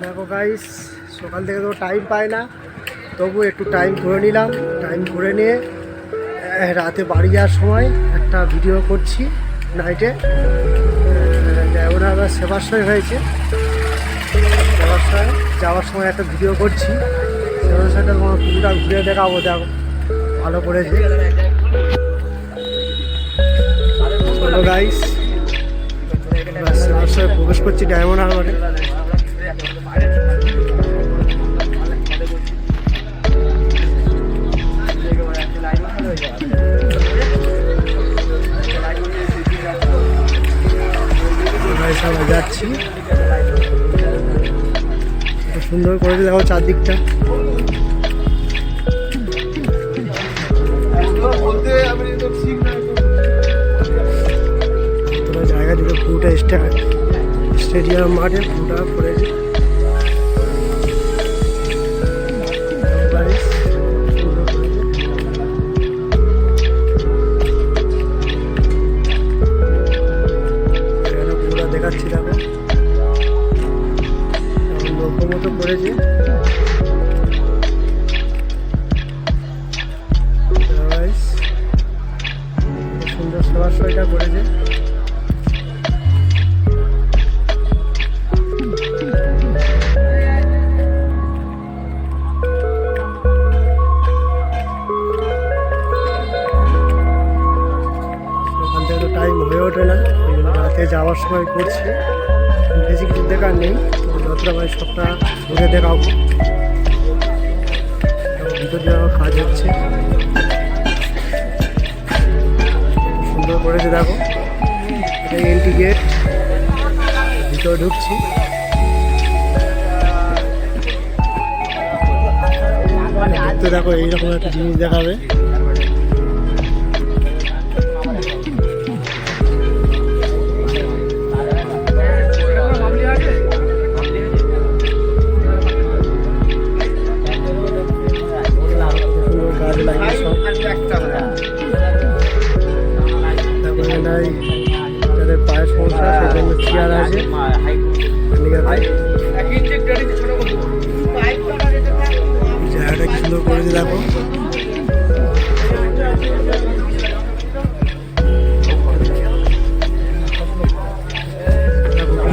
দেখো গাইস সকাল থেকে তো টাইম পায় না তবু একটু টাইম করে নিলাম টাইম করে নিয়ে রাতে বাড়ি যাওয়ার সময় একটা ভিডিও করছি নাইটে যেমন আমার সেবাশ্রয় হয়েছে। সেবাশ্রয় যাওয়ার সময় একটা ভিডিও করছি। সেবাশ্রয়টা তোমার পুরোটা ঘুরে দেখাবো, দেখো, ভালো করেছে। গাইস সেবাশ্রয় প্রবেশ করছি ডায়মন্ড হারবারে আমরা যাচ্ছি। সুন্দর করে দেখো চারদিকটা। জায়গা পুরোটা স্টা- স্টেডিয়াম মাঠে পুরোটা পড়েছে ওখান থেকে তো টাইম হয়ে ওঠে না। রাতে যাওয়ার সময় করছি। বেশি কিছু দেখার নেই। যতটা ভাই সবটা ঘুরে দেখাবো। ভিতর দিয়ে কাজ হচ্ছে। করেছে দেখো। এটা এন্ট্রি গেট ভিতরে ঢুকছি। দেখো এইরকম একটা জিনিস দেখাবে। নাই, যাদের পায়ের সমস্যা সেজন্য চেয়ার আছে। জায়গাটা সুন্দর করেছে দেখো।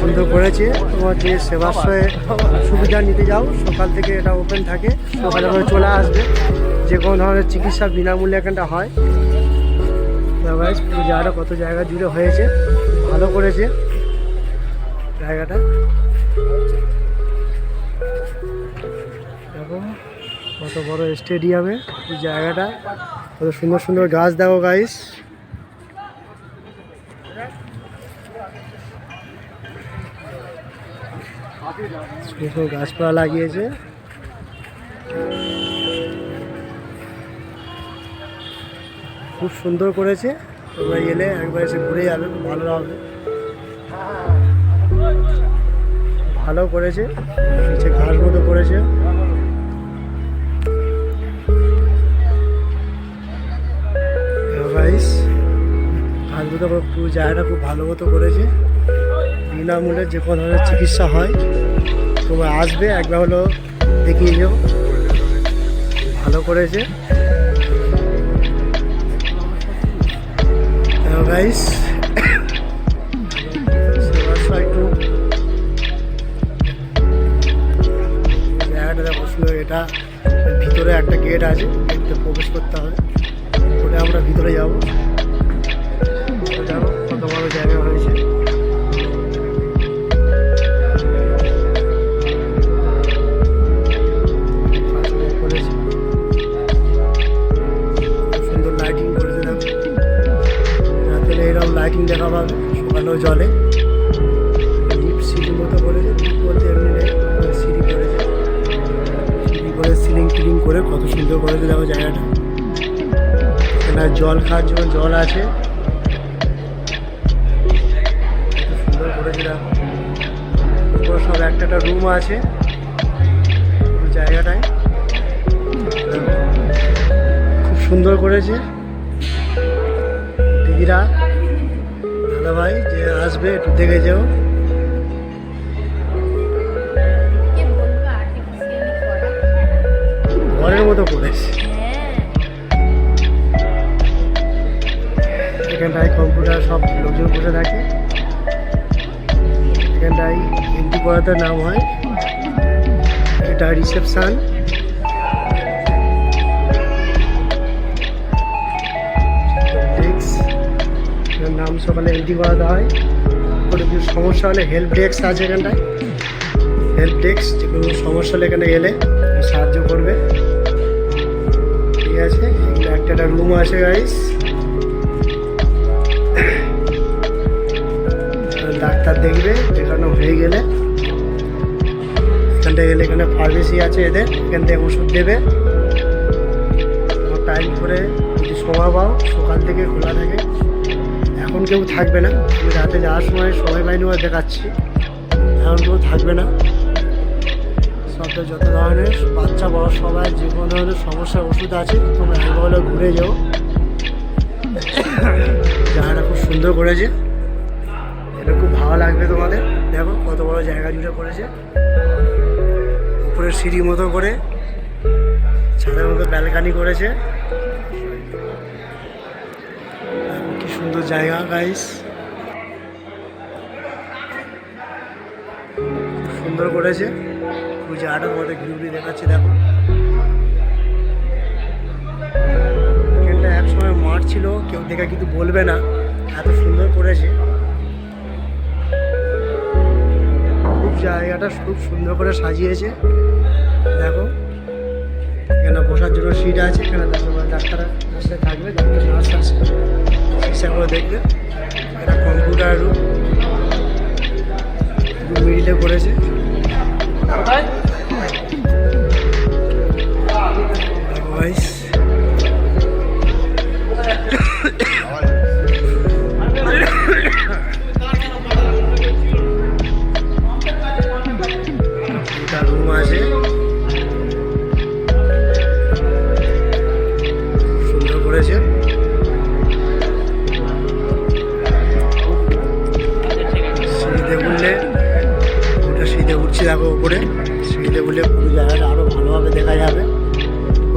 সুন্দর করেছে। তোমার যে সেবাশ্রয়ে সুবিধা নিতে যাও, সকাল থেকে এটা ওপেন থাকে। সকালে করে চলে আসবে। যে কোনো ধরনের চিকিৎসা বিনামূল্যে এখানটা হয়। Otherwise, পুরো জায়গাটা কত জায়গা জুড়ে হয়েছে ভালো করেছে জায়গাটা। দেখো কত বড় স্টেডিয়ামে জায়গাটা কত সুন্দর সুন্দর গাছ দেখো গাইস গাছপালা লাগিয়েছে। খুব সুন্দর করেছে। তোমরা এলে একবার এসে ঘুরে যাবে, খুব ভালো লাগবে। ভালো করেছে নিচে ঘাস মতো করেছে। ঘাস মতো পুরো জায়গাটা খুব ভালো মতো করেছে। বিনামূল্যে যে কোনো ধরনের চিকিৎসা হয়, তোমরা আসবে, একবার হলো দেখিয়ে যাও ভালো করেছে। একটু জায়গাটা দেখো এটা ভিতরে একটা গেট আছে প্রবেশ করতে হবে। ওটা আমরা ভিতরে যাব। কত বড় জায়গা হয়েছে লাইটিং দেখা পাবে সকালেও জলে। লিপ সিঁড়ি মতো করেছে এমনি সিঁড়ি করেছে। সিঁড়ি করে সিলিং টিলিং করে কত সুন্দর করেছে দেখো জায়গাটা। এখানে জল খাওয়ার জন্য জল আছে। সুন্দর করেছে উপরে সব একটা একটা রুম আছে। জায়গাটায়। খুব সুন্দর করেছে। দিদিরা দাদা ভাই যে আসবে একটু দেখে যাও। ঘরের মতো করেছে এখানটায় কম্পিউটার সব লোকজন বসে থাকে। এখানটায় এন্ট্রি করাতে নাম হয়। এটা রিসেপশান নাম সকালে এন্ট্রি করাতে হয়। কোনো কিছু সমস্যা হলে হেল্প ডেস্ক আছে এখানটায়। হেল্প ডেস্ক যে কোনো সমস্যা হলে এখানে এলে সাহায্য করবে। ঠিক আছে একটা একটা রুম আছে গাইস ডাক্তার দেখবে এখানে হয়ে গেলে। এখানটা গেলে এখানে ফার্মেসি আছে এদের, এখান থেকে ওষুধ দেবে। টাইম করে যদি সময় পাও, সকাল থেকে খোলা থাকে। এখন কেউ থাকবে না। আমি রাতে যাওয়ার সময় সবাই বলে দেখাচ্ছি। এখন কেউ থাকবে না। সবটা যত ধরনের বাচ্চা, বড় সবাই যে কোনো ধরনের সমস্যার ওষুধ আছে, তোমরা একবার ঘুরে যাও। জায়গাটা খুব সুন্দর করেছে। এটা খুব ভালো লাগবে তোমাদের। দেখো কত বড় জায়গা জুড়ে করেছে। উপরে সিঁড়ি মতো করে, ছাদের মতো ব্যালকানি করেছে। সুন্দর জায়গা গাইস সুন্দর করেছে। ওই জায়গাটার মধ্যে ঘুরে দেখাচ্ছি, দেখো। এখানটা একসময় মাঠ ছিল, কেউ দেখে কিন্তু বলবে না, এত সুন্দর করেছে। খুব জায়গাটা খুব সুন্দর করে সাজিয়েছে, দেখো। এখানে বসার জন্য সিট আছে, এখানে ডাক্তার আসলে থাকবে ডাক্তার নার্স করে দেখবে। এটা কম্পিউটার রুম মিডিলে করেছে। উঠছি দেখো উপরে। সিঁড়িতে উঠলে পুরো জায়গাটা আরও ভালোভাবে দেখা যাবে।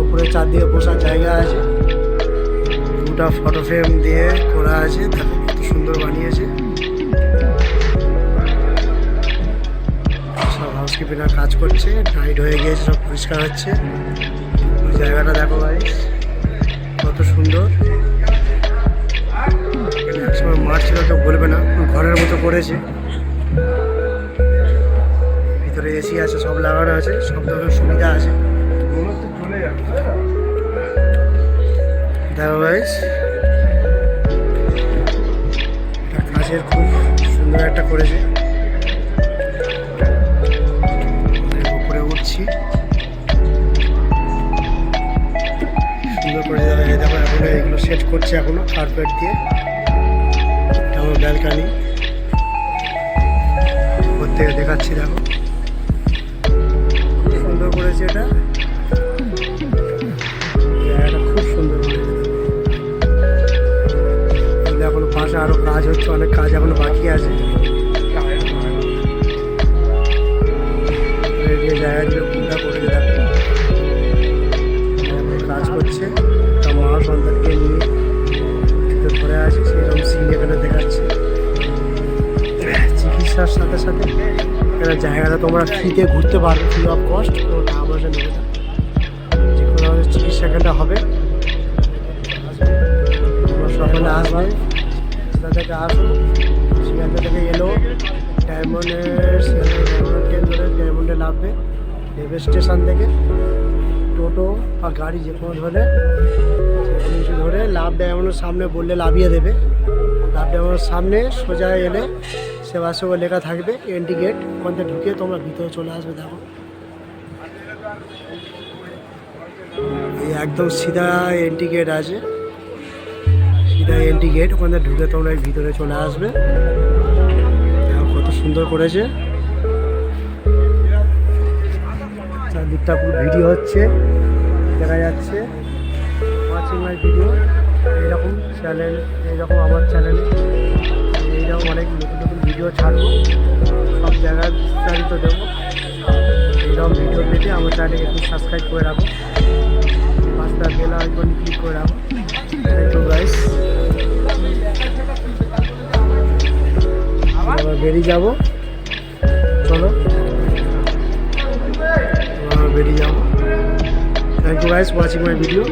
উপরে চারদিকে বসার জায়গা আছে। দুটা ফটো ফ্রেম দিয়ে করা আছে। দেখো কত সুন্দর বানিয়েছে। সব হাউসকিপিংয়ের কাজ করছে নাইট হয়ে গিয়েছে, সব পরিষ্কার হচ্ছে। জায়গাটা দেখো ভাই কত সুন্দর। একসময় মাঠ ছিল তো বলবে না, ঘরের মতো করেছে। ভিতরে এসি আছে, সব লাগানো আছে, সব ধরনের সুবিধা আছে। দেখো গাইস এটা কাজের খুব সুন্দর একটা করেছে। উপরে উঠছি। সুন্দর করে দেখো এখন এগুলো সেট করছে এখনও কার্পেট দিয়ে। আমার ব্যালকানি থেকে দেখাচ্ছি, দেখো। করেছে এটা? জায়গাটা খুব সুন্দর। এখনও পাশে আরও কাজ হচ্ছে অনেক কাজ এখনও বাকি আছে। জায়গাগুলো জায়গাটা তোমরা ফ্রিতে ঘুরতে পারবে ফ্রি অফ কস্ট কোনো টাকা পয়সা নেবে না। যে কোনো চিকিৎসা এখানটা হবে সকলে আসবে সেটা থেকে আসো শিয়ালদা থেকে এলো, ডায়মন্ডের ডায়মন্ড ট্রেন ধরে ডায়মন্ডে নামবে, রেলওয়ে স্টেশন থেকে, টোটো বা গাড়ি যে কোনো ধরে ধরে লাভ ডায়মন্ডের সামনে বললে লাভিয়ে দেবে। লাভ ডায়মন্ডের সামনে সোজা এলে সেবা সেবা লেখা থাকবে এন্ট্রি গেট ওখান ঢুকে তোমরা ভিতরে চলে আসবে, দেখো। একদম সিধা এন্ট্রি গেট আছে। সিধা এন্ট্রি গেট ওখান ঢুকে তোমরা ভিতরে চলে আসবে। কত সুন্দর করেছে। চারদিকটা পুরো ভিডিও হচ্ছে, দেখা যাচ্ছে। My video. এইরকম চ্যানেল এইরকম আমার চ্যানেল এইরকম অনেক নতুন নতুন ভিডিও ছাড়বো। সব জায়গায় বিস্তারিত দেবো। এইরকম ভিডিও পেতে আমার চ্যানেলকে একটু সাবস্ক্রাইব করে রাখো। পাঁচটা বেল আইকন ক্লিক করে রাখো। থ্যাংক ইউ গাইস বেরিয়ে যাব। চলো। বেরিয়ে যাব। Thank you guys watching my video